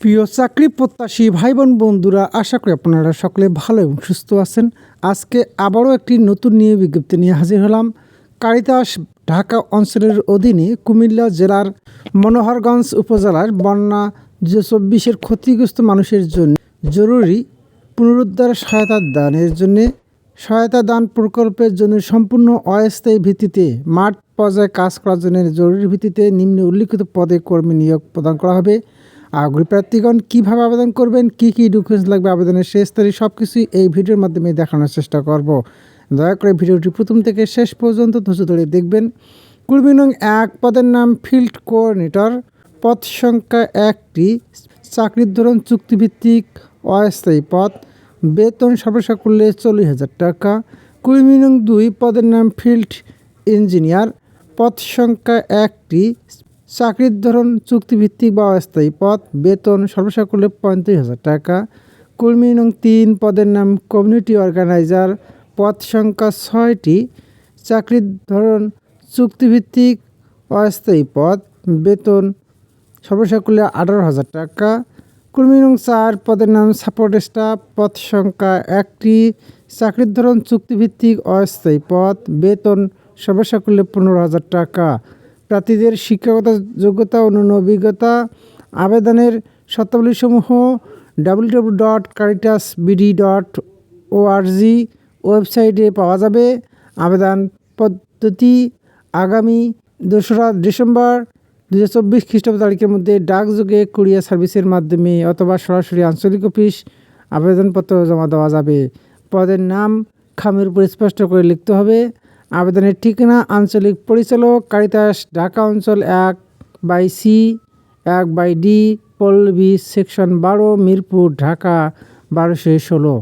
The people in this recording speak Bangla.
প্রিয় চাকরি প্রত্যাশী ভাই বোন বন্ধুরা, আশা করি আপনারা সকলে ভালো এবং সুস্থ আছেন। আজকে আবারও একটি নতুন নিয়ে বিজ্ঞপ্তি নিয়ে হাজির হলাম। কারিতাস ঢাকা অঞ্চলের অধীনে কুমিল্লা জেলার মনোহরগঞ্জ উপজেলার বন্যা দুশো চব্বিশের ক্ষতিগ্রস্ত মানুষের জন্য জরুরি পুনরুদ্ধার সহায়তা দানের জন্যে সহায়তা দান প্রকল্পের জন্য সম্পূর্ণ অস্থায়ী ভিত্তিতে মাঠ পর্যায়ে কাজ করার জন্য জরুরি ভিত্তিতে নিম্নে উল্লিখিত পদে কর্মী নিয়োগ প্রদান করা হবে। আগ্রহী প্রার্থীগণ কীভাবে আবেদন করবেন, কী কী ডকুমেন্টস লাগবে, আবেদনের শেষ তারিখ সব কিছুই এই ভিডিওর মাধ্যমে দেখানোর চেষ্টা করব। দয়া করে ভিডিওটি প্রথম থেকে শেষ পর্যন্ত ধৈর্য ধরে দেখবেন। কুড়ি নং এক, পদের নাম ফিল্ড কোঅর্ডিনেটর। পদ সংখ্যা একটি, চাকরির ধরন চুক্তিভিত্তিক, অস্থায়ী পদ। বেতন সর্বসা করলে চল্লিশ হাজার টাকা। কুড়ি নং দুই, পদের নাম ফিল্ড ইঞ্জিনিয়ার। পদ সংখ্যা একটি চাকরির ধরন চুক্তিভিত্তিক বা অস্থায়ী পদ, বেতন সর্বসা করলে পঁয়ত্রিশ হাজার টাকা, কর্মী নং তিন পদের নাম কমিউনিটি অর্গানাইজার, পদ সংখ্যা ছয়টি, চাকরির ধরন চুক্তিভিত্তিক, অস্থায়ী পদ, বেতন সর্বসা করলে আঠারো হাজার টাকা, কর্মী নং চার পদের নাম সাপোর্ট স্টাফ, পদ সংখ্যা একটি, চাকরির ধরন চুক্তিভিত্তিক, অস্থায়ী পদ, বেতন সর্বসা করলে পনেরো হাজার টাকা। প্রার্থীদের শিক্ষাগত যোগ্যতা, অন্যান্য অভিজ্ঞতা, আবেদনের শর্তাবলীসমূহ W W dot Caritas BD dot ORG ওয়েবসাইটে পাওয়া যাবে। আবেদন পদ্ধতি আগামী দোসরা ডিসেম্বর দু হাজার চব্বিশ খ্রিস্টাব্দ তারিখের মধ্যে ডাকযোগে কুরিয়ার সার্ভিসের মাধ্যমে অথবা সরাসরি আঞ্চলিক অফিস আবেদনপত্র জমা দেওয়া যাবে। পদের নাম খামের উপর স্পষ্ট করে লিখতে হবে। আবেদনের ঠিকানা আঞ্চলিক পরিচালক কারিতাস ঢাকা অঞ্চল এক বাই সি, এক বাই ডি, পল্লবী, সেকশন বারো, মিরপুর, ঢাকা বারোশো ষোলো।